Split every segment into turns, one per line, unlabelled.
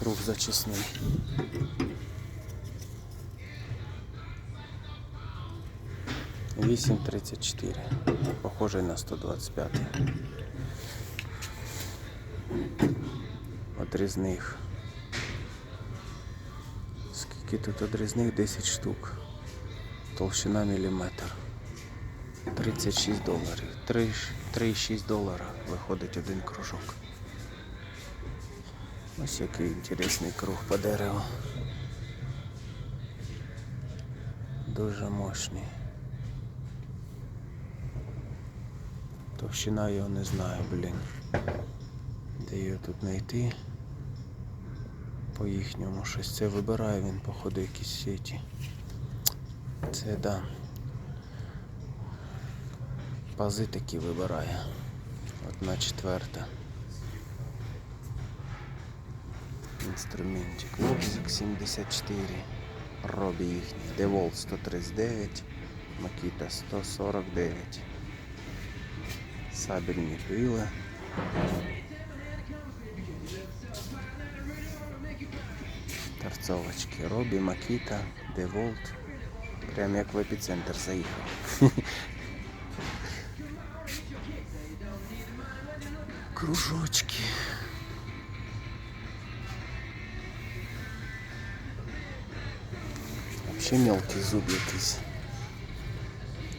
Круг зачисний. Вісім тридцять чотири. Похожий на 125. Одрізних. Скільки тут одрізних? 10 штук. Толщина міліметр. 36 доларів. 3 3,6 долара виходить один кружок. Ось який інтересний круг по дереву. Дуже мощний. Товщина його не знаю, блін. Де його тут знайти? По їхньому щось це вибирає він, походу, якісь сеті. Це да. Пази такі вибирає. Одна четверта. Інструментик. Лобзик 74. Робі їхній. Девол 139. Макіта 149. Сабельні пили. Торцовочки. Робі, Макіта, Деволт. Прям як в епіцентр заїхав. Кружочки. Вообще мелкий зуб якийсь.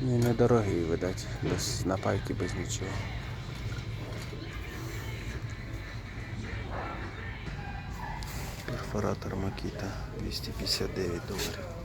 Ну і недорогий, видать, без напайки, без нічого. Перфоратор Макіта 259 доларів.